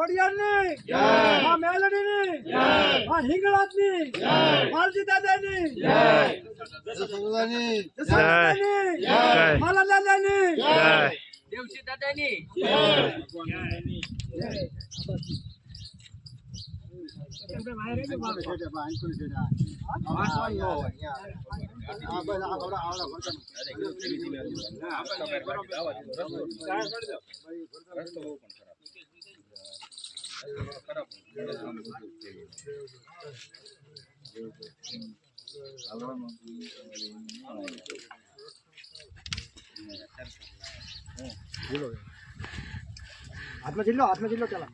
ખોડિયારની માં મેલડીની માં હિંગળાજની માલજી દાદાની માલા દાદાની દેવસી દાદાની. હાથમાં જિલ્લો હાથમાં જિલ્લો ચાલો.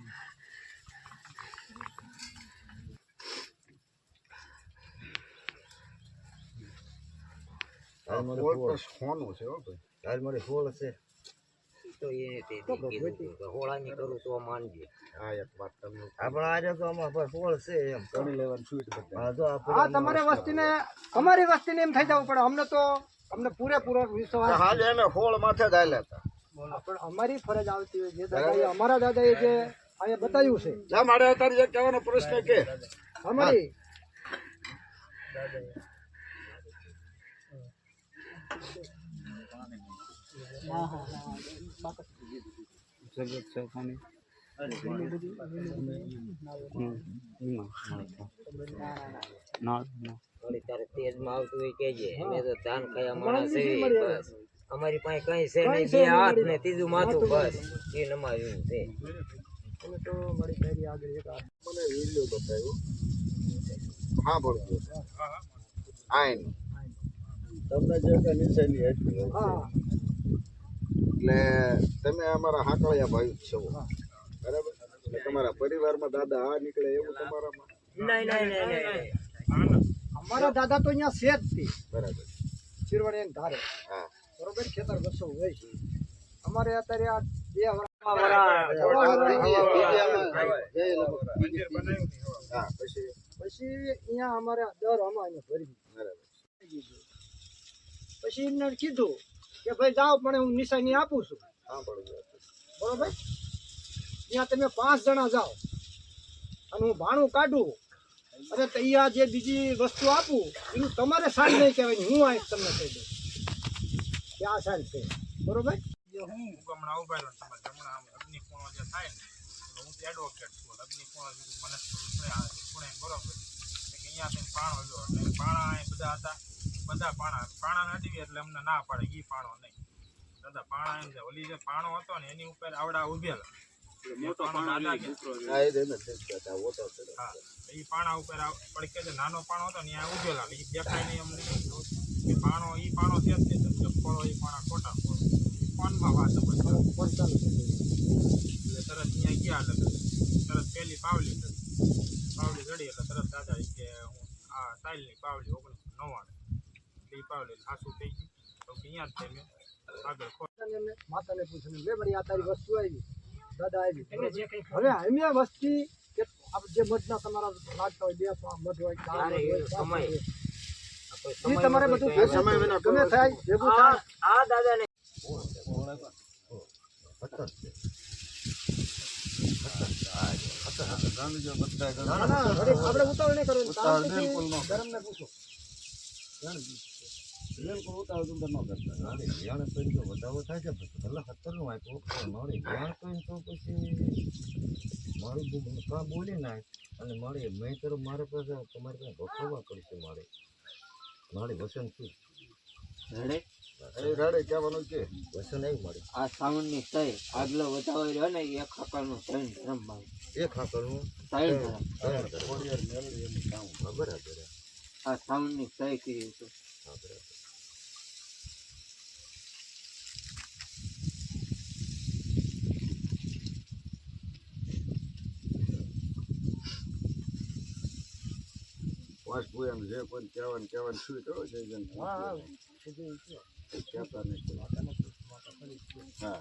હાલ મારે ફોલ છે તો એ તે કીધું કે હોળાની કરું તો માનજે આપણે આજે તો આમાં પર હોળ છે એમ. કરી લેવાનું સ્વીટ હા જો હા આપણે તમારે વસ્તીને અમારી વસ્તીને એમ થઈ જવું પડે. અમને તો અમને પૂરેપૂરો વિશ્વાસ હાલ એને હોળ માથે જ હતા. પણ અમારી ફરજ આવતી હોય જે દાદા અમારા દાદાએ જે અહીંયા બતાવ્યું છે. જા મારે અત્યારે એક કહેવાનો પ્રશ્ન કે. અમારી. હા હા હા. થોડી તારે તેજમાં આવતું હોય કેજે અમે તો ધાન ખાયા માણસ છે બસ. અમારી પાસે કઈ છે નહીં બે હાથ ને ત્રીજું માથું બસ. એ નમાવ્યું છે. તો મારી પેરી આગળ એક મને વિડિયો બતાવ્યો. હા બોલજો આઈન તમને જે કઈ નિશાની હા. એટલે તમે અમારા હાકળિયા ભાઈ છો. બરાબર? એટલે તમારા પરિવારમાં દાદા આ નીકળે એવું તમારામાં? નહીં નહીં નહીં નહીં અમારા દાદા તો અહીંયા છે જ તે. બરાબર. શિરવાડી એને ધારે. હા. બરોબર? ખેતર વસો હોય છે. અમારે અત્યારે આ બે હા પછી? પછી અહીંયા અમારે દર અમારે ભરી બરાબર. પછી એમને કીધું કે ભાઈ જાઓ પણ હું નિશાની આપું છું. બરોબર? ત્યાં તમે પાંચ જણા જાઓ. અને હું ભાણું કાઢું. અને તૈયાર જે બીજી વસ્તુ આપું એનું તમારે સારી નહીં કહેવાય હું આ તમને કહી દઉં. કે આ સારી છે. બરોબર? હું હમણાં ઊભા રહ્યો તમારે હમણાં અગ્નિકોણ જે થાય ને હું એડવોકેટ છું. અગ્નિકોણો મને બરોબર. અહીંયા કે અહીંયાથી પાણો પાણા બધા હતા. બધા પાણા પાણા નથી એટલે અમને ના પાડે એ પાણો નહીં. દાદા પાણા એમ છે ઓલી જે પાણો હતો ને એની ઉપર આવડા ઉભેલા. પાણો ઉપર પડકે જે નાનો પાણો હતો ને ઉભેલા એ દેખાય નહીં અમને. પાણો એ પાણો છે જ નહીં ફળો એ પાણા ખોટા ફળો ફોનમાં વાત એટલે તરત અહીંયા ગયા એટલે તરત પહેલી પાવલી પાવલી ચડી. એટલે તરત દાદા ઈ કે હું આ સાઈલની પાવલી ઓગણીસો નવ્વાણું. એટલે ઈ સાસુ થઈ ગઈ તો અહીંયા જ થઈ મેં આગળ માતાને પૂછ્યું લે વળી આ તારી વસ્તુ આવી દાદા આવી હવે અમે વસ્તી કે જે મધના તમારા લાગતા હોય બે મધ હોય સમય. તમારે બધું સમય ગમે થાય ભેગું થાય આ દાદાને ના ના આપણે ઉતાવળ નહીં કરવાની. કામ પછી પૂછો બિલકુલ ઉતાવળ તો ન કરતા. નાની જો વધારો થાય છે ભલે ખતરનું આપ્યું પણ મારી વ્યાણ તો તો પછી મારી કાં બોલી નાખ અને મારે મેં કરો મારે પાસે તમારે પાસે ભોગવવા પડશે મારે. મારી વસન શું રાડે? કહેવાનું છે. વસન આવી મારે આ સાઉન્ડની સહી આગલો વધાવો રહ્યો ને એક હકલનું ત્રણ ધર્મ ભાઈ એક હાકરનું ત્રણ ધર્મ. ખબર હતી આ સાઉન્ડની સહી કરી છે. પાંચ એમ જે કોઈ કહેવાનું કહેવાનું શું કરો છે હા હા. કહેતા નથી. હા.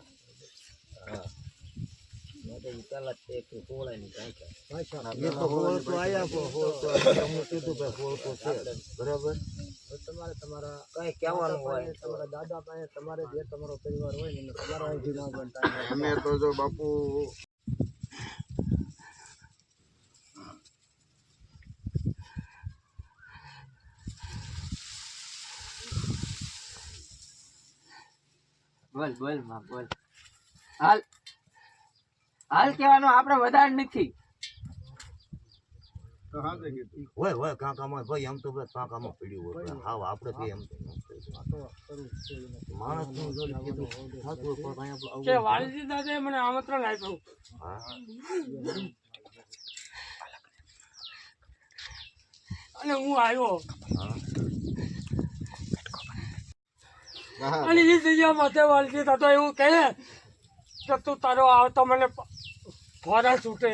હવે તમારે તમારા કઈ કહેવાનું હોય. તમારા દાદા પાસે તમારે જે તમારો પરિવાર હોય ને તમારા. અમે તો જો બાપુ બોલ બોલમાં બોલ. હાલ હાલ કહેવાનું આપણે વધારે નથી. હોય હોય કાંકામાં ભાઈ આમ તો બસ કાંકામાં પડ્યું હોય હાવ આપણે કઈ એમ તો માણસનું જો કીધું થતું હોય પણ કાંઈ કે વાલજી દાદાએ મને આમંત્રણ આપ્યું. અને હું આવ્યો. હા. અને એ જગ્યા માથે વાલજી દાદા એવું કહે કે તું તારો આવતો મને પ- ફોરા છૂટે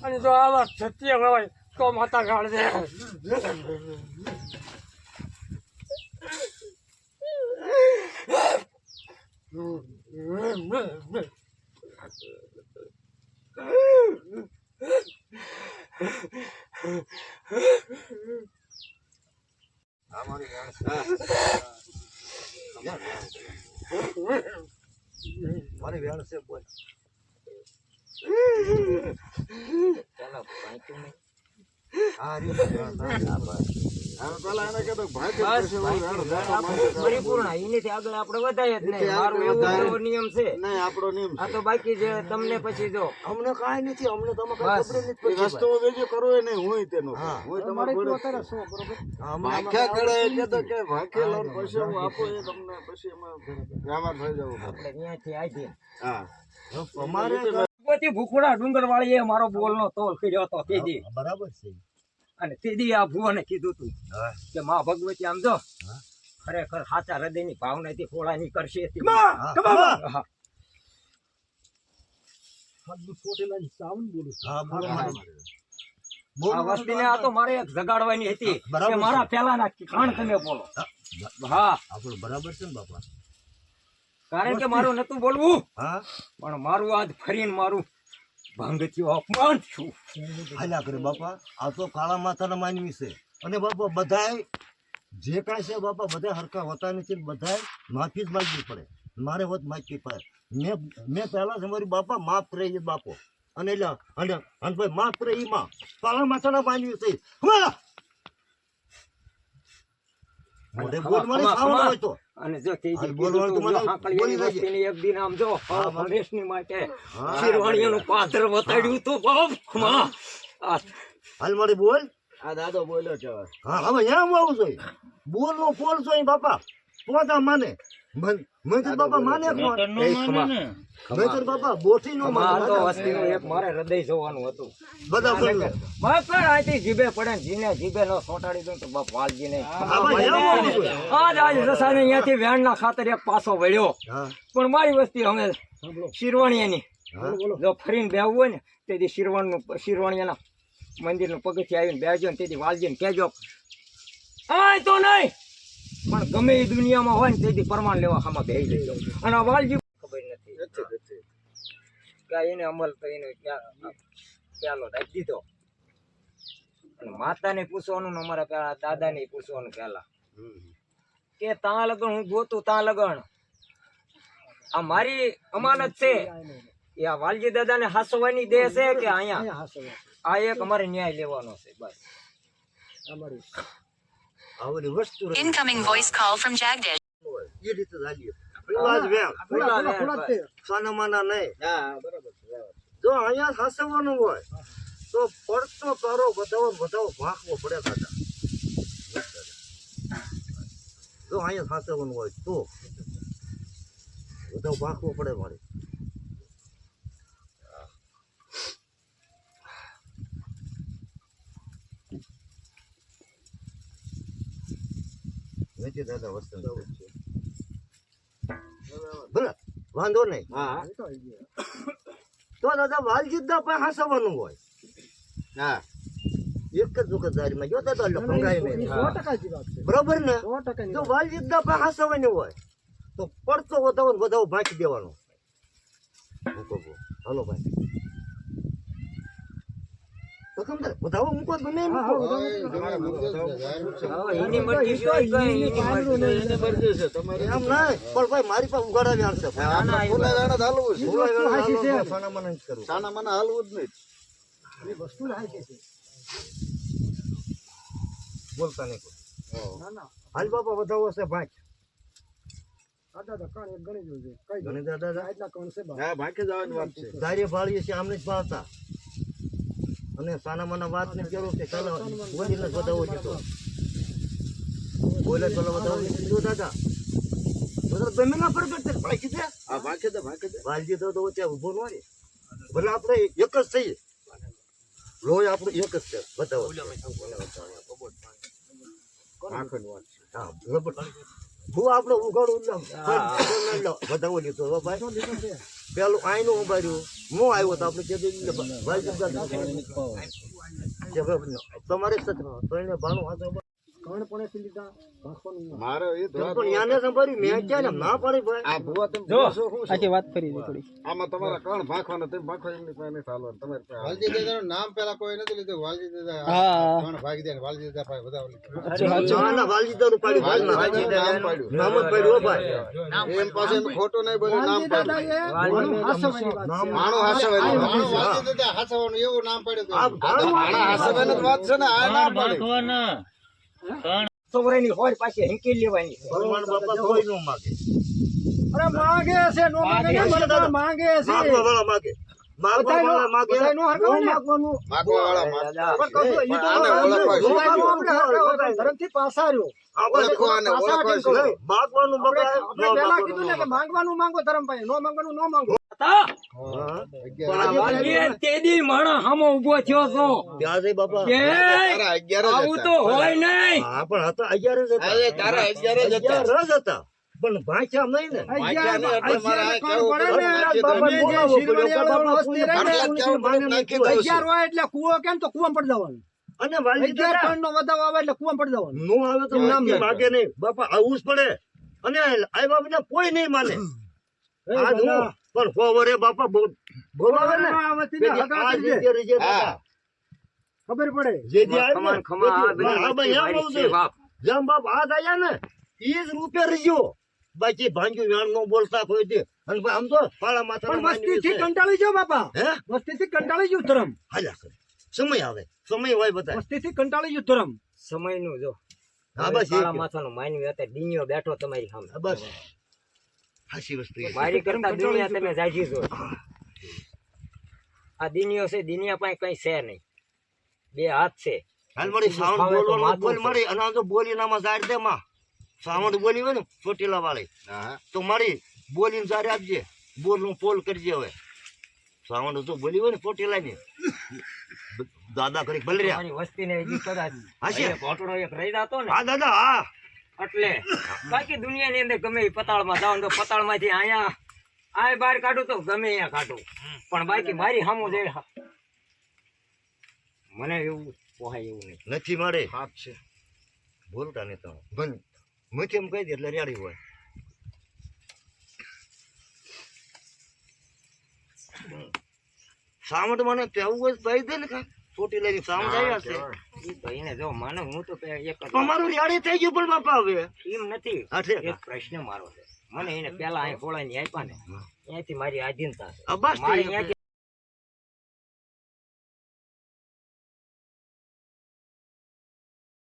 અને જો આવા સત્ય હોય તો માતા ગાળ દે. આ મારી વેણ છે. બોલ ચાલો ભાઈ. હા, બસ. બસ ભાઈ પરિપૂર્ણ. એનીથી આગળ આપણે વધાય જ નહીં. મારું એવો નિયમ છે. આ તો બાકી છે તમને પછી જો. અમને કાંઈ નથી અમને તમે કઈ ખબર નથી પડતી ભાઈ. હા. તમારે એટલું શું બરોબર? હા, અમને આમાં- આપણે ત્યાંથી આવી અમારે ભૂખોડા ડુંગર વાળી મારો બોલ નો તોલ કર્યો હતો બરાબર છે. અને તેદી આ ભુવને કીધું તું. કે માં ભગવતી આમ જો. ખરેખર સાચા હૃદયની ભાવનાથી ખોળાની કરશે તે. હા. હા. હા, બોલો મારી. બોલો, આ તો મારે એક જગાડવાની હતી. મારા પેલાના ખાણ તમે બોલો. હા આપણું બરાબર છે ને બાપા? કારણ કે મારું નતું બોલવું. પણ મારું આજ ફરીને મારું ભંગત્યું અપમાન છું. હાલ્યા કરે બાપા આ તો કાળા માતાના માનવી છે. અને બાપા બધાય જે કાંઈ છે બાપા બધા હરખા હોતા નથી બધાય માફી જ માગવી પડે. મારે હોત માગવી પડે. મેં મેં પહેલા જ મારી બાપા માફ કરે એ બાપો. અને એટલે અને અને ભાઈ માફ કરે એ માં. કાળા માતાના માનવી છે. મોઢે બોલ મને ખાવાનું હોય તો. અને જો તે બોલી. વસ્તીની એક દિન આમ જો હરેશની માટે હા. શિરવાણીઓનું પાત્ર બતાડ્યું તો બાપ હાલ મારી બોલ. આ દાદો બોલ્યો છે હા હવે એમ આવું છું. બોલ નો ફોન છું બાપા. પોતા માને. મન- બાપા માને કોણ એ ખમા. મેં તો બાપા બોટી નો ખમા, તો માને વસ્તીનું એક મારે હૃદય જોવાનું હતું. બધા બોલ બસ પણ જીભે પડે જીને જીભે નો સોટાડી દઉં તો બાપ વાલજી નહીં. હા, ભાઈ, એમ આવું છું. આજ આજ રસાને અહીંયાથી વેણના ખાતર એક પાછો વળ્યો. પણ મારી વસ્તી અમે શિરવાણીયાની. જો ફરીને બે હોય ને તેથી શિરવાણનું શિરવાણીયાના મંદિરનું પગથી આવીને બેજો ને તેથી વાલજીને કહેજો. આય તો નહીં! પણ ગમે એ દુનિયામાં હોય ને તેથી પ્રમાણ લેવા આમાં બે લઈ જાઉં અને આ વાલજી ખબર નથી. કે એને અમલ તો એને ક્યાં ચાલો રાખી દીધો. અને માતાને પૂછવાનું ને અમારા પેલા દાદાને પૂછવાનું પહેલા કે ત્યાં લગન હું ગોતું ત્યાં લગન? આ મારી અમાનત છે. એ આ વાલજી દાદાને હાસવાની દે છે કે અહીંયા? આ એક અમારે ન્યાય લેવાનો છે બસ. અમારી જ છે સાના માના નહીં. જો અહીંયા સાસવવાનું હોય તો પડતો કરો બધાવો બધાવો ભાંકવો પડે દાદા. જો અહીંયા સાસવવાનું હોય તો બધા ભાંકવો પડે મારે. નથી દાદા વસ્તુ ભલે વાંધો નહીં. તો દાદા વાલજીદા પણ હસવાનું હોય. હા. એક જ દુકાનદારીમાં જો દાદા એટલે નહીં બરોબર ને? જો. વાલજીદા પણ હાસવાની હોય. તો પડતો વધારો વધારો વધાવો ભાંકી દેવાનો. હું. હાલો ભાઈ હકમદાર વધાવો મૂકો તો ગમે એમ હા, હા, મૂકો. વધાવો. હવે એની મરજી સિવાય એમ પણ ભાઈ મારી પાસે એને હાલવું છે. છે. સાના માના નથી સાના માના હાલવું જ નહીં. વસ્તુ બોલતા નહીં ના, ના. હાલ બાપા વધાવો છે ભાઈ આ દાદા કાન એક ગણી દાદા. એટલા કણ છે બા. ધારે ભાળીએ છીએ આમને જ ભાળતા અને સાના માના વાત ને કેવું કે ચાલો જ વધાવો દીધો બોલે ચાલો વધાવો દીધો દાદા બધા ગમે આ પ્રગટ દે ભાઈ કીધે? વાલજી તો તો ત્યાં ઊભો ન રહે ભલે આપણે એક જ થઈએ લોહી આપણું એક જ છે બતાવો હા બરાબર. હું આપણે ઉઘાડું લો. લીધો ભાઈ? પેલું આઈનું ઉભાર્યું હું આવ્યો તો આપણે કીધું કે ભાઈ તમારે સચમાં. તો એને ભાણું હાથે ઉભા- કણ લીધા ભાખવાનું ના. પણ યાને સંભાળ્યું. મેં ક્યાં ને ના પાડી ભાઈ. આમાં તમારા કણ ભાખવાના તેમ ભાખવા એમની પાસે નહીં ચાલવાનું. તમારે પાસે વાલજી દાદાનું નામ પેલા કોઈ નથી લીધું. વાલજી દાદા ત્રણ ભાગી દે વાલજી દાદા પાસે બધા લીધું. ના ના વાલજીદાનું પાડ્યું. ભાઈ ના. વાલજી દાદાનું પાડ્યું. નામ જ પાડ્યું. ભાઈ એમ પાસે ખોટું નહીં બોલ્યું નામ પાડ્યું માણું હાસવાની નામ. માણું વાલજી દાદા એવું નામ પડ્યું આ વાત છે ને આ નામ પાડ્યું છોકરાની હોય પાછી હિંકી લેવાની ભગવાન બાપા કોઈ નો માગે. અરે માંગે છે નો માંગે નહીં, માંગે છે, પણ માંગે છે. માગવા વાળા માગે. ને માંગવાનું. માંગો. ધરમ ભાઈ નો માંગવાનું નો માંગો હતા? હા. આ વાલીએ તે દી માણસ સામો ઊભો થયો છો. ત્યાં બાપા. કે તારા અગિયાર જ આવું તો હોય નહીં. હા પણ હતા અગિયાર જ હતા. અરે તારા અગિયાર જ હતા. અગિયાર હતા. પણ ભાંચ્યા નહીં ને. અગિયાર એટલે કેવું હોય એટલે કેમ તો કુવા પડી જવાનું? અને દાદા કણ નો વધાવો આવે એટલે કુવા પડી જવાનું. નો આવે તો નામ માગે નહીં બાપા આવું જ પડે. અને આ બાપને કોઈ નહીં માને. આ પણ ફોવરે બાપા બોલાવે ને. ખબર પડે. જે જે આવે ને, બાપ. જેમ બાપ આ આયા ને ઈ જ રૂપે રહીજો બાકી ભાંગ્યું વેણ નો બોલતા કોઈ દે. અને ભાઈ આમ તો પાળા માથા પણ મસ્તી થી કંટાળી જો બાપા. હે? મસ્તી થી કંટાળી જો ધરમ હાલ્યા કરે. સમય આવે. સમય હોય બધા મસ્તી થી કંટાળી જો ધરમ સમયનું જો. હા બસ પાળા માથા નો માથાનું માનવી અત્યારે દીનીઓ બેઠો તમારી સામે. બસ. હાચી વસ્તુ. મારી કરતા દુનિયા તમે જાજી છો આ દિનિયો છે દિનિયા પાસે કઈ છે નહીં. બે હાથ છે. હાલ મળી સાઉન્ડ બોલવાનું બોલ. મળી અને તો બોલી નામાં જાડ દે માં. સાઉન્ડ બોલી હોય ને ચોટીલા વાળી. તો મારી બોલીને જારે આપજે. બોલનું પોલ કરજે હવે. સાઉન્ડ તો બોલી હોય ને ચોટીલા ની દાદા કરી ભલે રહ્યા વસ્તી ને હજી કદાચ હા છે. અહીંયા એક રહી જતો ને. હા દાદા હા. એટલે બાકી દુનિયાની અંદર ગમે પતાળમાં જાવ તો પતાળમાંથી અહીંયા આ બહાર કાઢું તો ગમે અહીંયા કાઢું. પણ બાકી મારી સામો જે મને એવું પોહાય એવું નહીં. નથી મારે. હાથ છે. બોલતા નહીં તમે. બંધ. મથી એમ કહી દે એટલે રેડી હોય. સામટ મને કેવું જ તો કહી દે ને કાંઈ. ચોટીલા લઈને સામટ આવ્યા છે. એને જો માનો હું તો એક જ તમારું થઈ ગયું પણ બાપા હવે. એમ નથી. એક પ્રશ્ન મારો છે. મને એને પેલા અહીં ખોળાની આપ્યા ને ત્યાંથી મારી આધીનતા બસ